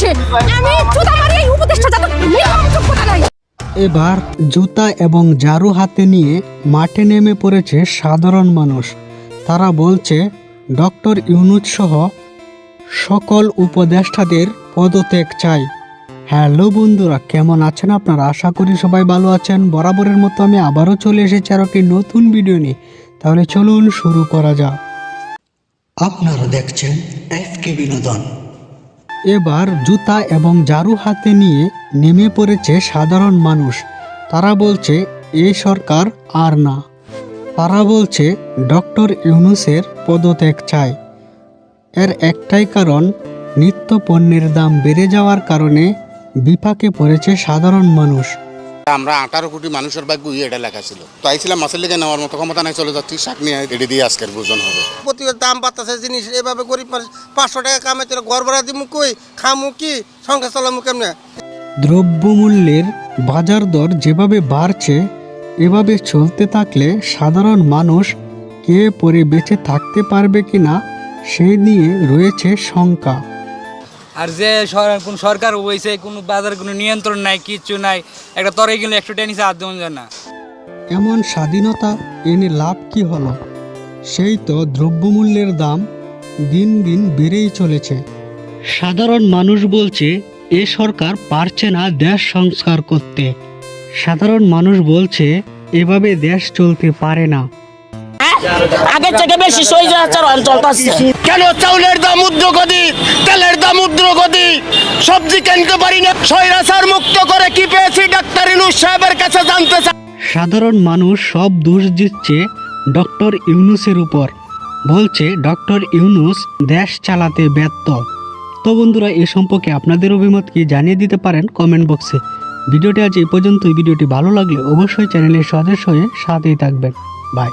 আমি জুতা মারি এই উপদেশটা যাতে মিনিমাম যোগ্যতা নাই এবার জুতা এবং ঝাড়ু হাতে নিয়ে মাঠে নেমে পড়েছে সাধারণ মানুষ। তারা বলছে ডক্টর ইউনুস সহ সকল উপদেষ্টাদের পদত্যাগ চাই। হ্যালো বন্ধুরা কেমন আছেন আপনারা? আশা করি সবাই ভালো আছেন। বরাবরের মতো আমি আবারও চলে এসেছি আর একটি নতুন ভিডিও নিয়ে। তাহলে চলুন শুরু করা যাক। আপনারা দেখছেন এফকে বিনোদন। এবার জুতা এবং ঝাড়ু হাতে নিয়ে নেমে পড়েছে সাধারণ মানুষ। তারা বলছে, এ সরকার আর না। তারা বলছে, ডক্টর ইউনুসের পদত্যাগ চায় এর একটাই কারণ, নিত্য পণ্যের দাম বেড়ে যাওয়ার কারণে বিপাকে পড়েছে সাধারণ মানুষ। আমরা আঠারো কোটি মানুষের ভাগ্য ইয়ে এটা লেখা ছিল। তো আইছিলাম মাসের লেগে নেওয়ার মতো ক্ষমতা নাই চলে যাচ্ছি শাক নিয়ে এটি দিয়ে আজকের ভোজন হবে। প্রতিবার দাম বাড়তেছে জিনিস এভাবে গরিব মানুষ পাঁচশো টাকা কামে তোরা ঘর ভাড়া দিমু কই খামু কি সংসার চালামু কেমনে? দ্রব্যমূল্যের বাজার দর যেভাবে বাড়ছে এভাবে চলতে থাকলে সাধারণ মানুষ কে পরে বেঁচে থাকতে পারবে কিনা সেই নিয়ে রয়েছে শঙ্কা। আর যে কোন সরকার হয়েছে কোনো বাজার কোনো নিয়ন্ত্রণ নাই কিচ্ছু নাই একটা তরে গেলে একশো টেনিস হাত দেওয়া যায় না। এমন স্বাধীনতা এনে লাভ কি হলো? সেই তো দ্রব্যমূল্যের দাম দিন দিন বেড়েই চলেছে। সাধারণ মানুষ বলছে এ সরকার পারছে না দেশ সংস্কার করতে। সাধারণ মানুষ বলছে এভাবে দেশ চলতে পারে না। আগের থেকে বেশি সহ্য অঞ্চল পাচ্ছে কেন চাউলের দাম ঊর্ধ্বগতি তেলের দাম ঊর্ধ্বগতি সবজি কিনতে পারি না। সৈরাচার মুক্ত করে কি পেয়েছি? ডাক্তার ইনুস সাহেবের কাছে জানতে চাই। সাধারণ মানুষ সব দোষ দিচ্ছে ডক্টর ইউনুসের উপর। বলছে ডক্টর ইউনুস দেশ চালাতে ব্যর্থ। তো বন্ধুরা এ সম্পর্কে আপনাদের অভিমত কি জানিয়ে দিতে পারেন কমেন্ট বক্সে। ভিডিওটি আজ এই পর্যন্তই। ভিডিওটি ভালো লাগলে অবশ্যই চ্যানেলের সদস্য হয়ে সাথেই থাকবেন। বাই।